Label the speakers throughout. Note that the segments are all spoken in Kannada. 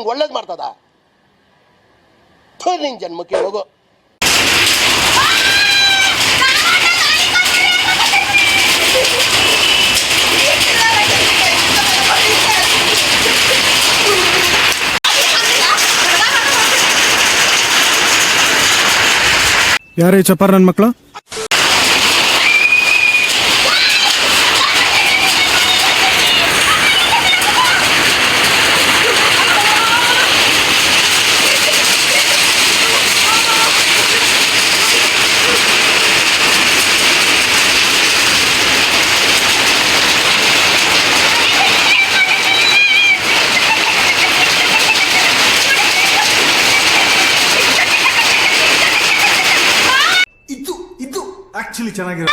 Speaker 1: ನಿಂಗೆ ಒಳ್ಳೇದು ಮಾಡ್ತದ? ಥೋ ನಿನ್ ಜನ್ಮಕ್ಕೆ ಹೋಗು.
Speaker 2: ಯಾರೇ ಚಪ್ಪಾರ ನನ್ನ ಮಕ್ಕಳು? çana girer.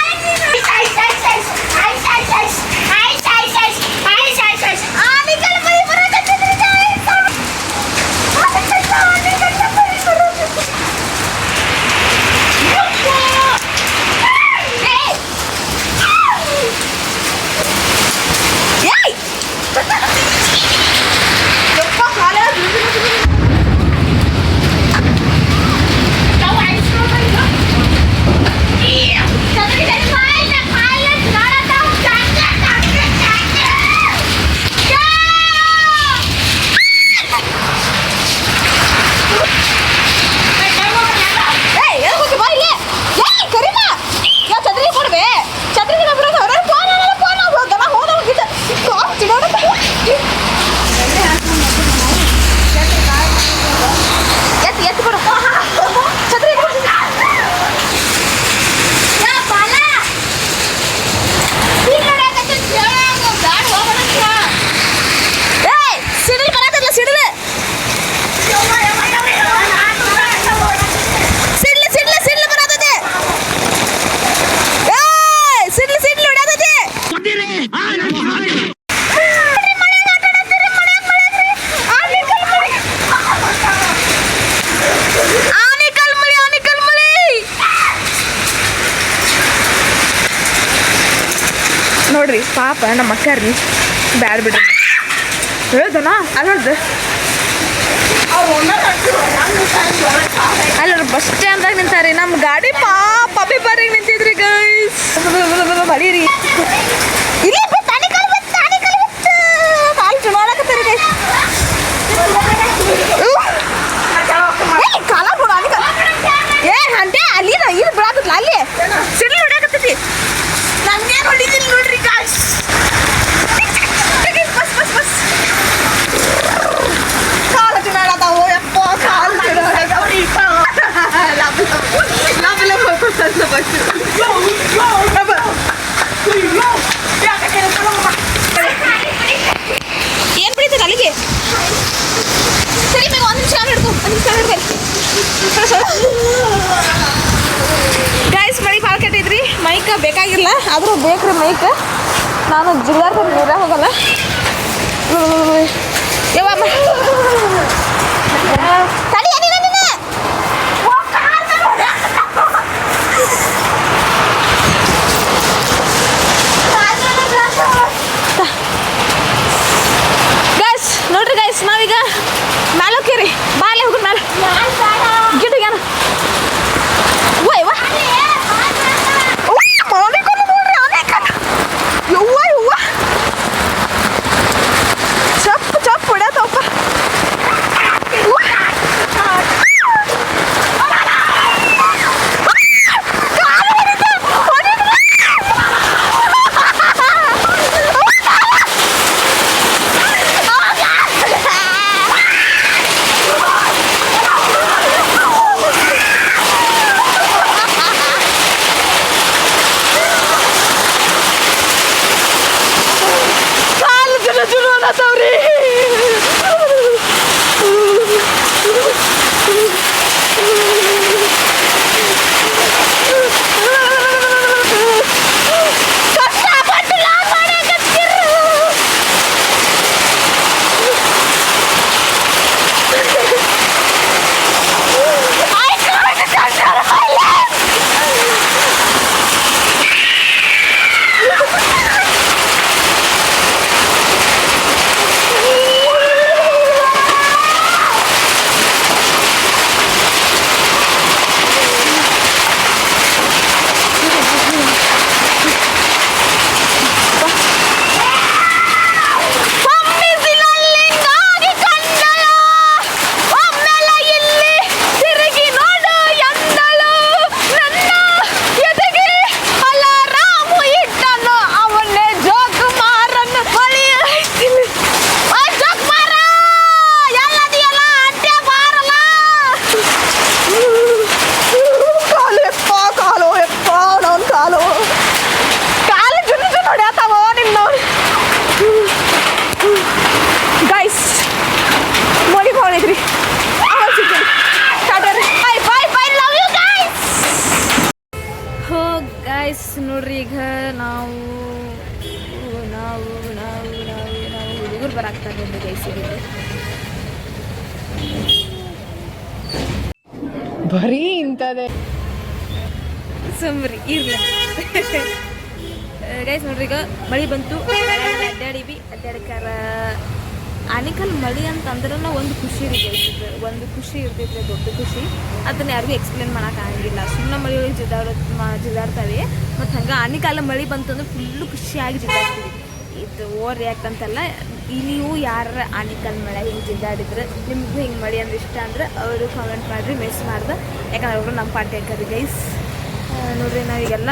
Speaker 3: ನೋಡ್ರಿ, ಪಾಪ ನಮ್ಮ ಅಕ್ಕಾರ್ರಿ ಬ್ಯಾಡ ಬಿಡ್ರಿ. ಹೇಳ್ದನ ಅಲ್ಲದ ಅಲ್ಲ ಬಸ್ ಸ್ಟ್ಯಾಂಡ್ದಾಗ ನಿಂತಾರಿ ನಮ್ಮ ಗಾಡಿ ಪಾಪ ಅಬ್ಬಿ ಬರೀ ನಿಂತಿದ್ರಿ ಗೈಸ್ ಬರೀರಿ ಇಲ್ಲಿ ಬಾ, ತಾಡಿ ಕಾಲ್ ಬಾ, ತಾಡಿ ಕಾಲ್ ಬಾ. ಕಾಲ್ ಚುನಾಡಕತ್ತೀರಿ guys. ಉಹ್. ಏ, ಕಾಲ ಬಿಡು, ಅಲ್ಲಿ ಕಾಲ. ಏ ಅಂತೆ ಅಲ್ಲಿ ಇದು ಬಿಡಾಕತ್ಲ ಅಲ್ಲಿ ಸಿಡ್ಲು ಹೊಡ್ಯಾಕತ್ತೈತಿ ನಂಗೆ ಹೊಡಿತೀನಿ ನೋಡ್ರಿ ಗಾಯ್ಸ್ ಬಸ್ ಬಸ್ ಬಸ್ ಕಾಲ ಚುನಾಡತಾವು ಯಪ್ಪ ಕಾಲ ಚುನಾಡತಾವ್ರಿ ಲಬ್ ಲಬ್ ಲಬ್ ಹೋಗ್ತಂತ ಬಸ್ ಏನ್ ಬಿಡಿತೀರ ಅಲ್ಲಿಗೆ ಸರಿ ಬೇಗ ಒಂದು ನಿಮಿಷ ಹಿಡ್ಕೊ, ಒಂದು ನಿಮಿಷ ಹಿಡ್ಕೊ. ಗಾಯ್ಸ್ ಮಳಿ ಭಾಳ ಕೆಟ್ಟಿದ್ರಿ. ಮೈಕ್ ಬೇಕಾಗಿಲ್ಲ. ಆದರೂ ಬೇಕ್ರಿ ಮೈಕ್. ನಾನು ಜಿಲ್ಲಾರ್ದ ನೀರ ಹೋಗಲ್ಲ. ಯವ್ವ
Speaker 1: ಬರೀ ಇಂಥದ್ದೇ.
Speaker 3: ಸುಮ್ರಿ, ಇರ್ಲಿ. ಗೈಸ್ ನೋಡ್ರಿ, ಈಗ ಮಳಿ ಬಂತು. ಅಡ್ಡಾಡಿವಿ ಅಡ್ಡಾಡಕ್ಕಾರ ಆನಿಕಲ್ ಮಳಿ ಅಂತಂದ್ರೆ ಒಂದು ಖುಷಿ ಇರ್ತೈತೆ. ಒಂದು ಖುಷಿ ಇರ್ತೈತೆ ದೊಡ್ಡ ಖುಷಿ. ಅದನ್ನ ಯಾರಿಗೂ ಎಕ್ಸ್ಪ್ಲೇನ್ ಮಾಡಕ್ಕೆ ಆಗಂಗಿಲ್ಲ ಸುಮ್ಮನೆ ಮಳಿ ಒಳಗೆ ಜಿದ್ದಾಡೋ ಜಿದ್ದಾಡ್ತಾವೆ ಮತ್ತು ಹಂಗೆ ಆನಿಕಾಲ ಮಳಿ ಬಂತಂದ್ರೆ ಫುಲ್ಲು ಖುಷಿಯಾಗಿ ಜಿದ್ದಾಡ್ತೀವಿ ಇದು ಓವರ್ ರಿಯಾಕ್ಟ್ ಅಂತಲ್ಲ ನೀವು ಯಾರ ಆನಿಕಲ್ ಮಳೆ ಹಿಂಗೆ ಜಿದ್ದಾಡಿದ್ರೆ ನಿಮಗೂ ಹಿಂಗೆ ಮಳೆ ಅಂದ್ರೆ ಇಷ್ಟ ಅಂದ್ರೆ ಅವರು ಕಾಮೆಂಟ್ ಮಾಡಿರಿ ಮಿಸ್ ಮಾಡ್ದೆ. ಯಾಕಂದ್ರೆ ಅವರು ನಮ್ಮ ಪಾರ್ಟಿ ಹಾಕರಿ ಗೈಸ್ ನೋಡ್ರಿ ನಾವೀಗೆಲ್ಲ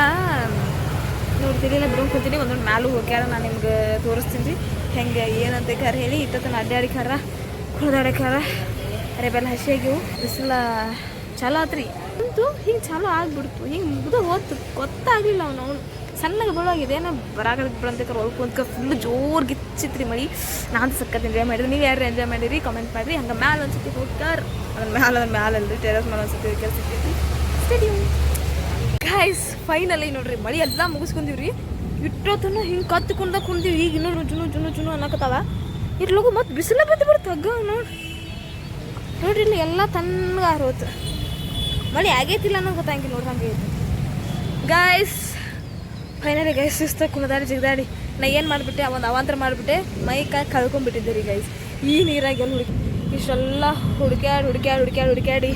Speaker 3: ನೋಡ್ತೀರಿ ಇಲ್ಲ ಬಿಡೋಕೆ ಕೂತೀನಿ, ಒಂದೊಂದು ಮ್ಯಾಲೂ ಹೋಗ್ಯಾರ ನಾನು ನಿಮ್ಗೆ ತೋರಿಸ್ತೀನಿ ರೀ. ಹೆಂಗೆ, ಏನಂತ ಖಾರ ಹೇಳಿ ಖರ ಅಡ್ಡಾಡಿಕಾರ ಕುಡ್ದಾಡಕ್ಕಾರ ಅರೆಬೆಲ್ಲ ಹಸಿಯಾಗಿವು ಬಿಸಿಲ ಚಲೋ ಆತ್ರಿ. ಅಂತೂ ಹಿಂಗೆ ಚಲೋ ಆಗ್ಬಿಡ್ತು, ಹಿಂಗೆ ಮುಗ್ದು ಹೋತು, ಗೊತ್ತಾಗಲಿಲ್ಲ ಅವನು, ಅವ್ನು. ಸಣ್ಣಗೆ ಬೀಳೋಗಿದೆ ಏನೋ ಬರಾಗದ ಬಿಡಂತ ಕುಂತ್ಕ ಫುಲ್ ಜೋರು ಗಿಚ್ಚಿತ್ರಿ ಮಳಿ. ನಾನು ಸಕ್ಕತ್ ಎಂಜಾಯ್ ಮಾಡಿದ್ರಿ ನೀವು ಯಾರು ಎಂಜಾಯ್ ಮಾಡಿರಿ? ಕಾಮೆಂಟ್ ಮಾಡಿರಿ. ಹಂಗೆ ಮ್ಯಾಲೆ ಒಂದ್ಸತಿ ಹೋಗ್ತಾರ. ಅದನ್ನ ಮ್ಯಾಲ ಅದನ್ನ ಮ್ಯಾಲ ಅಲ್ರಿ. ಟೆರಸ್ ಮೇಲೆ ಒಂದ್ಸತಿ ಕೆಲಸ ಸಿಗ್ತೈತಿ ಸ್ಟೇಡಿಯಂ ಗಾಯ್ಸ್ ಫೈನಲಿ ನೋಡ್ರಿ, ಮಳಿ ಎಲ್ಲ ಮುಗಿಸ್ಕೊಂಡಿವ್ರಿ ಇಟ್ಟೋತನ ಹಿಂಗೆ ಕತ್ಕೊಂಡ ಕುಂದೀವಿ. ಈಗ ಇನ್ನೂ ಜುನು ಜುನು ಜುನು ಅನ್ನಕತ್ತಾವ. ಇರ್ಲಗು ಮತ್ತೆ ಬಿಸಿಲ ಬಂದು ಬಿಡ್ತು ಹಗ್ಗ ನೋಡಿ. ನೋಡ್ರಿ ಇಲ್ಲಿ ಎಲ್ಲ ತಣ್ಣಗೆ ಆರೋತು ಮಳಿ ಆಗೈತಿಲ್ಲ ಅನ್ನೋ ಗೊತ್ತಾಗಿ ನೋಡ್ರಿ ಹಂಗೆ. ಗಾಯ್ಸ್ ಫೈನಲಿ ಗೈಸ್ ಸುಸ್ತಾಗಿ ಕುಣದಾಡಿ ಜಿಗ್ದಾಡಿ ನಾ ಏನು ಮಾಡಿಬಿಟ್ಟೆ? ಒಂದು ಅವಾಂತರ ಮಾಡಿಬಿಟ್ಟೆ. ಮೈ ಕಾಯಿ ಕಳ್ಕೊಂಡ್ಬಿಟ್ಟಿದ್ದೆ ರೀ ಗೈಸ್ ಈ ನೀರಾಗೆಲ್ಲ ಹುಡುಕಿ ಇಷ್ಟೆಲ್ಲ ಹುಡುಕ್ಯಾಡಿ ಹುಡುಕ್ಯಾಡಿ ಹುಡುಕ್ಯಾಡಿ ಹುಡುಕ್ಯಾಡಿ.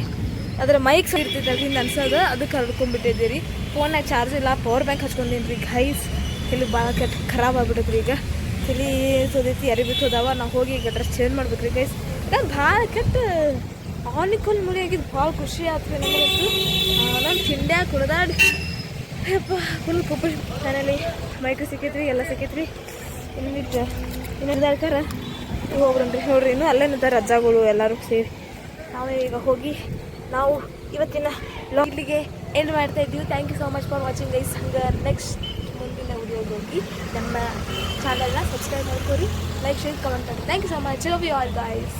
Speaker 3: ಅದರ ಮೈಕ್ ಅದ್ರಿಂದ ಅನ್ಸೋದು. ಅದಕ್ಕೆ ಹರ್ಕೊಂಡ್ಬಿಟ್ಟಿದ್ದೆ ರೀ. ಫೋನ್ನಾಗ ಚಾರ್ಜ್ ಇಲ್ಲ. ಪವರ್ ಬ್ಯಾಂಕ್ ಹಚ್ಕೊಂಡಿನಿ ರೀ ಗೈಸ್ ಇಲ್ಲಿ ಭಾಳ ಕೆಟ್ಟ ಖರಾಬ್ ಆಗ್ಬಿಟ್ಟೈತೆ ರೀ ಈಗ. ತಲೆ ಸೋದೈತಿ ಎರಿ ಬಿತ್ತೋದವ. ನಾವು ಹೋಗಿ ಈಗ ಡ್ರೆಸ್ ಚೇಂಜ್ ಮಾಡ್ಬೇಕು ರೀ ಗೈಸ್ ಈಗ ಭಾಳ ಕೆಟ್ಟ ಆನಿಕಲ್ ಮುಳಿಯಾಗಿದ್ದು ಭಾಳ ಖುಷಿ ಆಯ್ತು ರೀ ನಾನು ತಿಂಡ್ಯಾಗ ಕುಡ್ದಾಡಿ ಯಪ್ಪ ಫುಲ್ ಕುಪ್ಪ ಮನೇಲಿ ಮೈಕ್ ಸಿಕ್ಕೈತ್ರಿ ಎಲ್ಲ ಸಿಕ್ಕೈತ್ರಿ ಇನ್ನು ಬಿಟ್ಟು ಇನ್ನು ಇದಾಳ್ಕಾರ ಹೋಗ್ರಿ ನೋಡ್ರಿ, ಇನ್ನು ಅಲ್ಲೇ ನಿಂತಾರೆ ರಜಾಗಳು ಎಲ್ಲರೂ ಸೇರಿ. ನಾವು ಈಗ ಹೋಗಿ ನಾವು ಇವತ್ತಿನ ಲಾಗ್ ಇಲ್ಲಿಗೆ ಎಂಡ್ ಮಾಡ್ತಾ ಇದ್ದೀವಿ. Thank you so much for watching guys ಹಂಗೆ ನೆಕ್ಸ್ಟ್ ಮುಂದಿನ ವಿಡಿಯೋಗೆ ಹೋಗಿ ನಮ್ಮ ಚಾನಲ್ನ ಸಬ್ಸ್ಕ್ರೈಬ್ ಮಾಡ್ಕೊರಿ. ಲೈಕ್ ಶೇರ್ ಕಮೆಂಟ್ ಮಾಡಿ. Thank you so much love you all guys